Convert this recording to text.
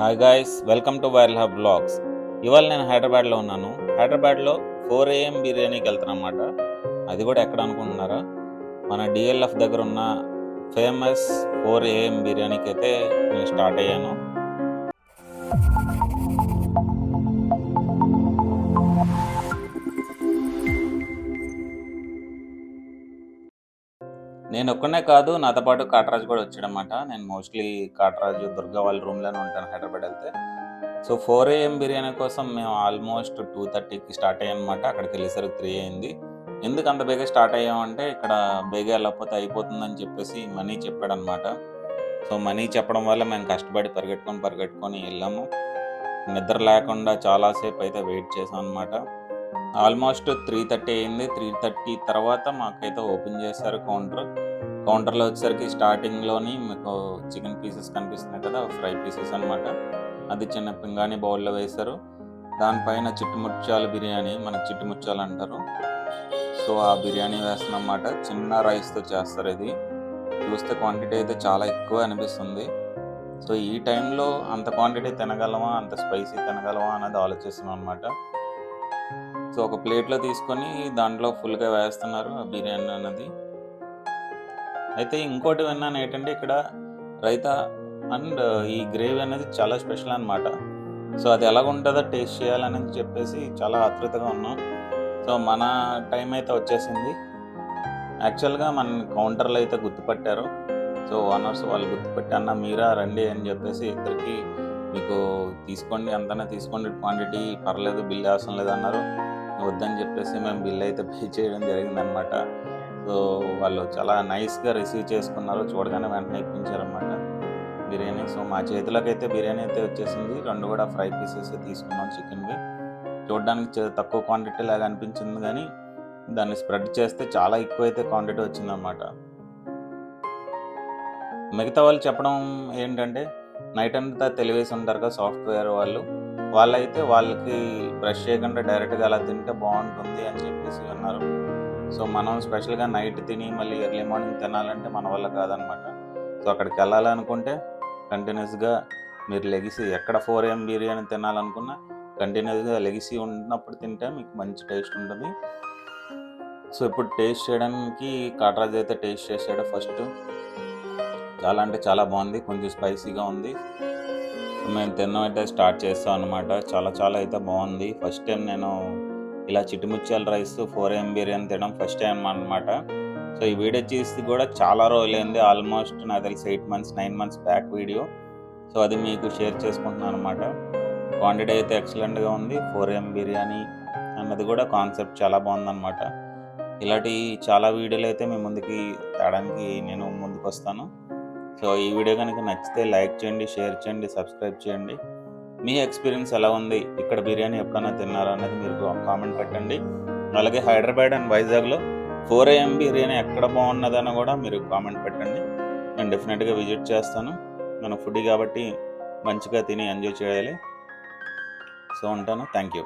Hi guys welcome to viral hub vlogs ఇవాళ నేను హైదరాబాద్లో ఉన్నాను. హైదరాబాద్లో ఫోర్ ఏఎం బిర్యానీకి వెళ్తాను అనమాట అది కూడా ఎక్కడ అనుకుంటున్నారా? మన డిఎల్ఎఫ్ దగ్గర ఉన్న ఫేమస్ ఫోర్ ఏఎం బిర్యానీకి అయితే నేను స్టార్ట్ అయ్యాను. నేను ఒక్కనే కాదు నాతో పాటు కాటరాజు కూడా వచ్చాడనమాట నేను మోస్ట్లీ కాటరాజు దుర్గా వాళ్ళ రూమ్లోనే ఉంటాను హైదరాబాద్ వెళ్తే. సో ఫోర్ ఏఎం బిర్యానీ కోసం మేము ఆల్మోస్ట్ టూ థర్టీకి స్టార్ట్ అయ్యామన్నమాట. అక్కడికి వెళ్ళేసరికి త్రీ అయింది. ఎందుకు అంత బేగా స్టార్ట్ అయ్యామంటే ఇక్కడ బేగా వెళ్ళకపోతే అయిపోతుందని చెప్పేసి మనీ చెప్పాడనమాట సో మనీ చెప్పడం వల్ల మేము కష్టపడి పరిగెట్టుకొని పరిగెట్టుకొని వెళ్ళాము. నిద్ర లేకుండా చాలాసేపు అయితే వెయిట్ చేసాం అనమాట ఆల్మోస్ట్ త్రీ థర్టీ అయింది. త్రీ థర్టీ తర్వాత మాకైతే ఓపెన్ చేశారు కౌంటర్. కౌంటర్లో వచ్చేసరికి స్టార్టింగ్లోని మీకు చికెన్ పీసెస్ కనిపిస్తున్నాయి కదా ఫ్రై పీసెస్ అనమాట అది చిన్న పింగాణి బౌల్లో వేశారు. దానిపైన చిట్టుముచ్చాల బిర్యానీ మనకి చిట్టుముచ్చాలు అంటారు. సో ఆ బిర్యానీ వేస్తున్నమాట. చిన్న రైస్తో చేస్తారు ఇది. చూస్తే క్వాంటిటీ అయితే చాలా ఎక్కువ అనిపిస్తుంది. సో ఈ టైంలో అంత క్వాంటిటీ తినగలమా అంత స్పైసీ తినగలమా అనేది ఆలోచిస్తున్నాం అనమాట సో ఒక ప్లేట్లో తీసుకొని దాంట్లో ఫుల్గా వేస్తున్నారు ఆ బిర్యానీ అన్నది అయితే ఇంకోటి విన్నాను ఏంటంటే ఇక్కడ రైతా అండ్ ఈ గ్రేవీ అనేది చాలా స్పెషల్ అనమాట సో అది ఎలా ఉంటుందో టేస్ట్ చేయాలని చెప్పేసి చాలా ఆతృతగా ఉన్నాం. సో మన టైం అయితే వచ్చేసింది. యాక్చువల్గా మన కౌంటర్లో అయితే గుర్తుపట్టారు. సో ఓనర్స్ వాళ్ళు గుర్తుపెట్టి అన్న మీరా రండి అని చెప్పేసి ఇద్దరికి మీకు తీసుకోండి అంతనే తీసుకోండి క్వాంటిటీ పర్లేదు బిల్ అవసరం లేదు అన్నారు. వద్దని చెప్పేసి మేము బిల్ అయితే పే చేయడం జరిగిందనమాట సో వాళ్ళు చాలా నైస్గా రిసీవ్ చేసుకున్నారు. చూడగానే వెంటనే ఇప్పించారనమాట బిర్యానీ. సో మా చేతిలోకి అయితే బిర్యానీ అయితే వచ్చేసింది. రెండు కూడా ఫ్రై పీసెస్ తీసుకున్నాం చికెన్వి. చూడడానికి తక్కువ క్వాంటిటీ లాగా అనిపించింది కానీ దాన్ని స్ప్రెడ్ చేస్తే చాలా ఎక్కువ అయితే క్వాంటిటీ వచ్చిందనమాట మిగతా వాళ్ళు చెప్పడం ఏంటంటే నైట్ అంతా తెలివేసి ఉంటారు కదా సాఫ్ట్వేర్ వాళ్ళు. వాళ్ళైతే వాళ్ళకి బ్రష్ చేయకుండా డైరెక్ట్గా అలా తింటే బాగుంటుంది అని చెప్పేసి అన్నారు. సో మనం స్పెషల్గా నైట్ తిని మళ్ళీ ఎర్లీ మార్నింగ్ తినాలంటే మన వల్ల కాదనమాట. సో అక్కడికి వెళ్ళాలనుకుంటే కంటిన్యూస్గా మీరు లెగిసి ఎక్కడ ఫోర్ ఏం బిర్యానీ తినాలనుకున్నా కంటిన్యూస్గా లెగిసి ఉన్నప్పుడు తింటే మీకు మంచి టేస్ట్ ఉంటుంది. సో ఇప్పుడు టేస్ట్ చేయడానికి కాటరాజ్ అయితే టేస్ట్ చేసాడు ఫస్ట్. చాలా అంటే చాలా బాగుంది. కొంచెం స్పైసీగా ఉంది. మేము తినడం అయితే స్టార్ట్ చేస్తాం అనమాట చాలా చాలా అయితే బాగుంది. ఫస్ట్ టైం నేను ఇలా Chittimuthyala rice four M biryani తినడం ఫస్ట్ టైం అనమాట సో ఈ వీడియో చేసి కూడా చాలా రోజులైంది. ఆల్మోస్ట్ నాకు తెలిసి eight months nine months back video so అది మీకు షేర్ చేసుకుంటున్నాను అనమాట క్వాంటిటీ అయితే ఎక్సలెంట్గా ఉంది. ఫోర్ ఎం బిర్యానీ అన్నది కూడా కాన్సెప్ట్ చాలా బాగుందన్నమాట ఇలాంటి చాలా వీడియోలు అయితే మీ ముందుకి తేడానికి నేను ముందుకు వస్తాను సో ఈ వీడియో కనుక నచ్చితే లైక్ చేయండి షేర్ చేయండి సబ్స్క్రైబ్ చేయండి. మీ ఎక్స్పీరియన్స్ ఎలా ఉంది? ఇక్కడ బిర్యానీ ఎప్పుడైనా తిన్నారా అనేది మీరు కామెంట్ పెట్టండి. అలాగే హైదరాబాద్ అండ్ వైజాగ్లో ఫోర్ ఏఎం బిర్యానీ ఎక్కడ బాగున్నదని కూడా మీరు కామెంట్ పెట్టండి. నేను డెఫినెట్గా విజిట్ చేస్తాను. మన ఫుడ్ కాబట్టి మంచిగా తిని ఎంజాయ్ చేయాలి. సో ఉంటాను. Thank you.